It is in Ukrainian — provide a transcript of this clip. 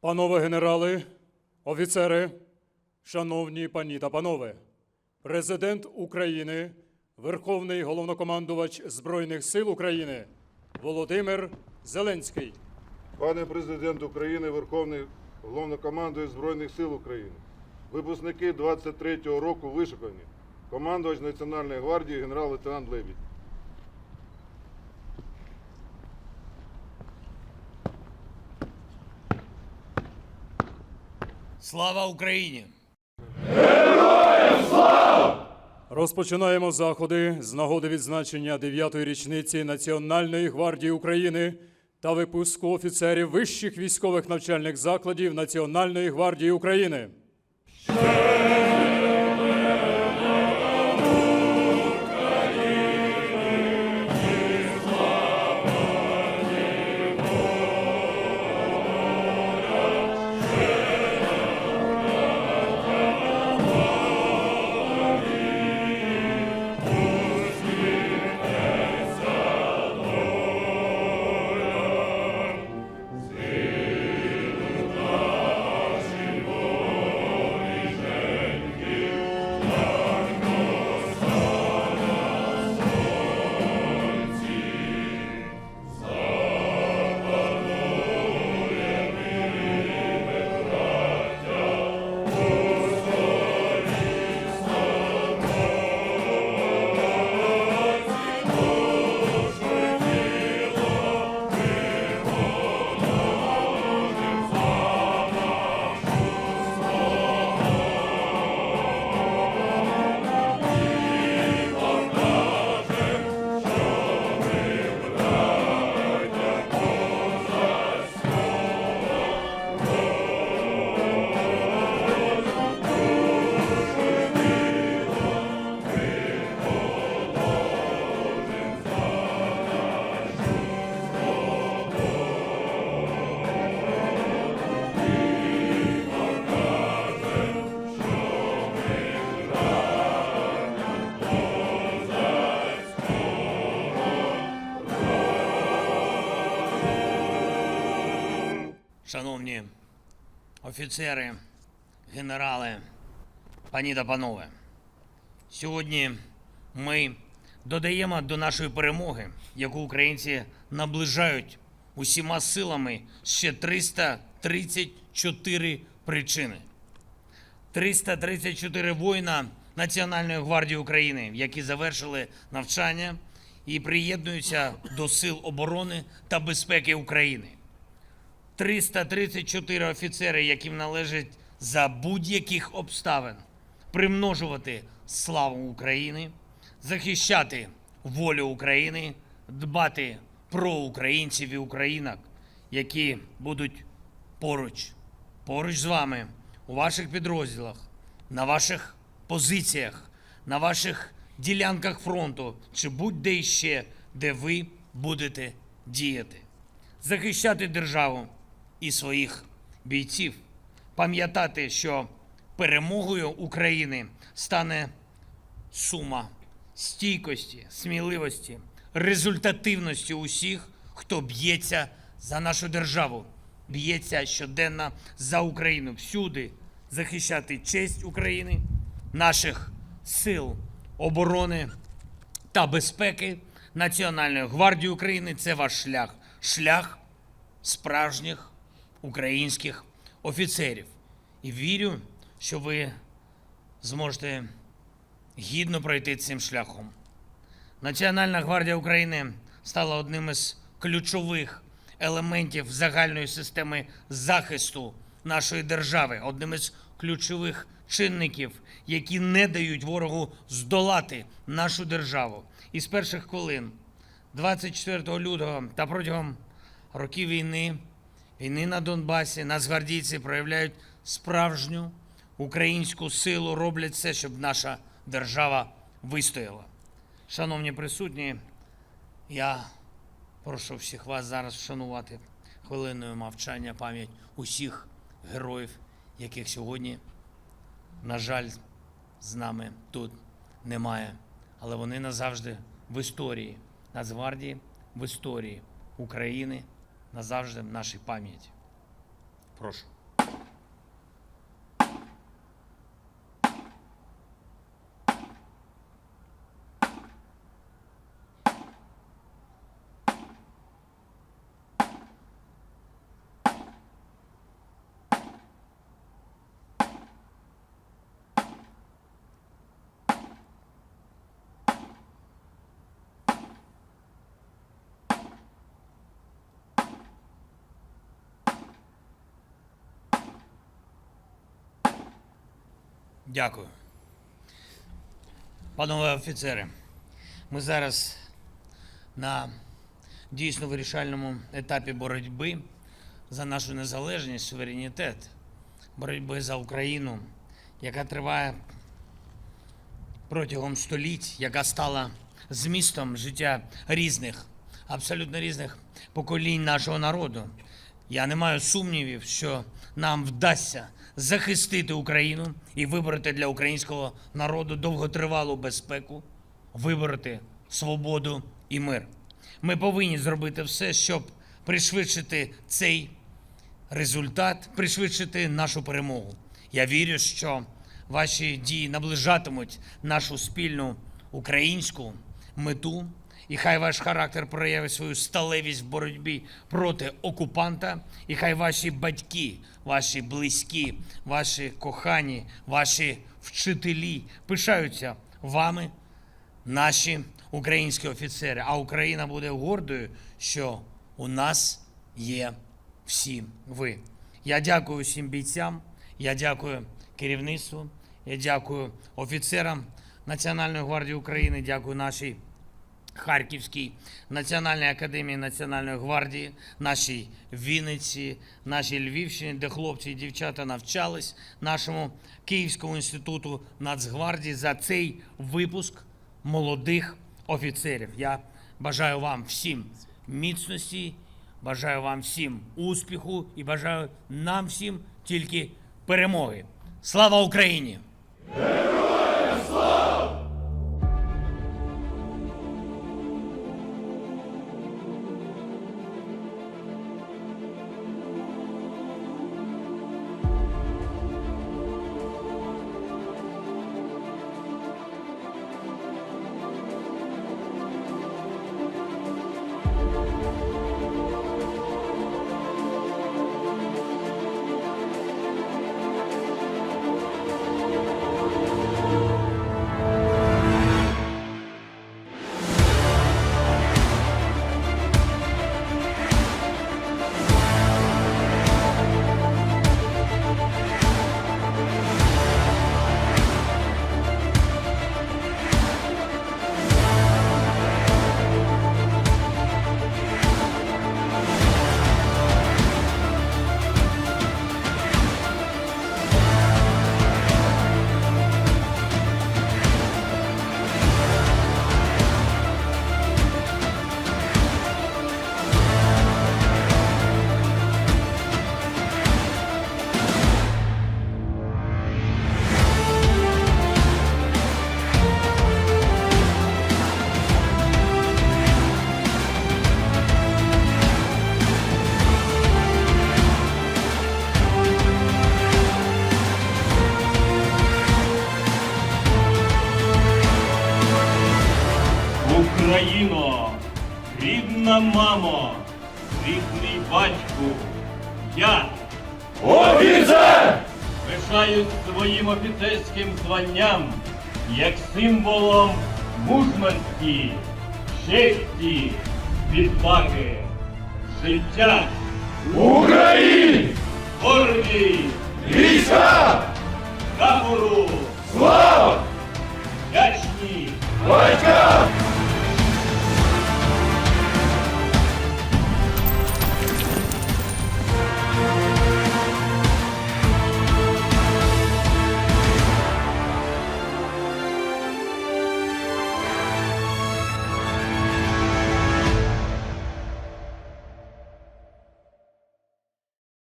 Панове генерали, офіцери, шановні пані та панове, Президент України, Верховний головнокомандувач Збройних сил України Володимир Зеленський. Пане президент України, Верховний головнокомандуючий Збройних сил України, випускники 23-го року вишукані, командувач Національної гвардії генерал-лейтенант Лебідь. Слава Україні! Героям слава! Розпочинаємо заходи з нагоди відзначення 9-ї річниці Національної гвардії України та випуску офіцерів вищих військових навчальних закладів Національної гвардії України. Шановні офіцери, генерали, пані та панове, сьогодні ми додаємо до нашої перемоги, яку українці наближають усіма силами ще 334 причини. 334 воїна Національної гвардії України, які завершили навчання і приєднуються до сил оборони та безпеки України. 334 офіцери, яким належить за будь-яких обставин примножувати славу України, захищати волю України, дбати про українців і українок, які будуть поруч, поруч з вами у ваших підрозділах, на ваших позиціях, на ваших ділянках фронту чи будь-де іще, де ви будете діяти. Захищати державу і своїх бійців, пам'ятати, що перемогою України стане сума стійкості, сміливості, результативності усіх, хто б'ється за нашу державу, б'ється щоденно за Україну, всюди захищати честь України, наших сил оборони та безпеки Національної гвардії України. Це ваш шлях, шлях справжніх українських офіцерів. І вірю, що ви зможете гідно пройти цим шляхом. Національна гвардія України стала одним із ключових елементів загальної системи захисту нашої держави, одним із ключових чинників, які не дають ворогу здолати нашу державу. І з перших хвилин 24 лютого та протягом років війни, війни на Донбасі, нацгвардійці проявляють справжню українську силу, роблять все, щоб наша держава вистояла. Шановні присутні, я прошу всіх вас зараз вшанувати хвилиною мовчання пам'ять усіх героїв, яких сьогодні, на жаль, з нами тут немає. Але вони назавжди в історії Нацгвардії, в історії України, назавжди в нашій пам'яті. Прошу. Дякую. Панове офіцери, ми зараз на дійсно вирішальному етапі боротьби за нашу незалежність, суверенітет, боротьби за Україну, яка триває протягом століть, яка стала змістом життя різних, абсолютно різних поколінь нашого народу. Я не маю сумнівів, що нам вдасться захистити Україну і вибороти для українського народу довготривалу безпеку, вибороти свободу і мир. Ми повинні зробити все, щоб пришвидшити цей результат, пришвидшити нашу перемогу. Я вірю, що ваші дії наближатимуть нашу спільну українську мету, і хай ваш характер проявить свою сталевість в боротьбі проти окупанта, і хай ваші батьки, ваші близькі, ваші кохані, ваші вчителі пишаються вами, наші українські офіцери. А Україна буде гордою, що у нас є всі ви. Я дякую всім бійцям, я дякую керівництву, я дякую офіцерам Національної гвардії України, дякую нашій Харківській Національній академії Національної гвардії, нашій Вінниці, нашій Львівщині, де хлопці і дівчата навчались, нашому Київському інституту Нацгвардії за цей випуск молодих офіцерів. Я бажаю вам всім міцності, бажаю вам всім успіху і бажаю нам всім тільки перемоги. Слава Україні! Україно, рідна мамо, рідний батьку, я Офіцер! пишаюсь своїм офіцерським званням як символом мужності, честі, відваги, життя, Україні! гордість, Війська! табору, Слава! вдячні, Батькам!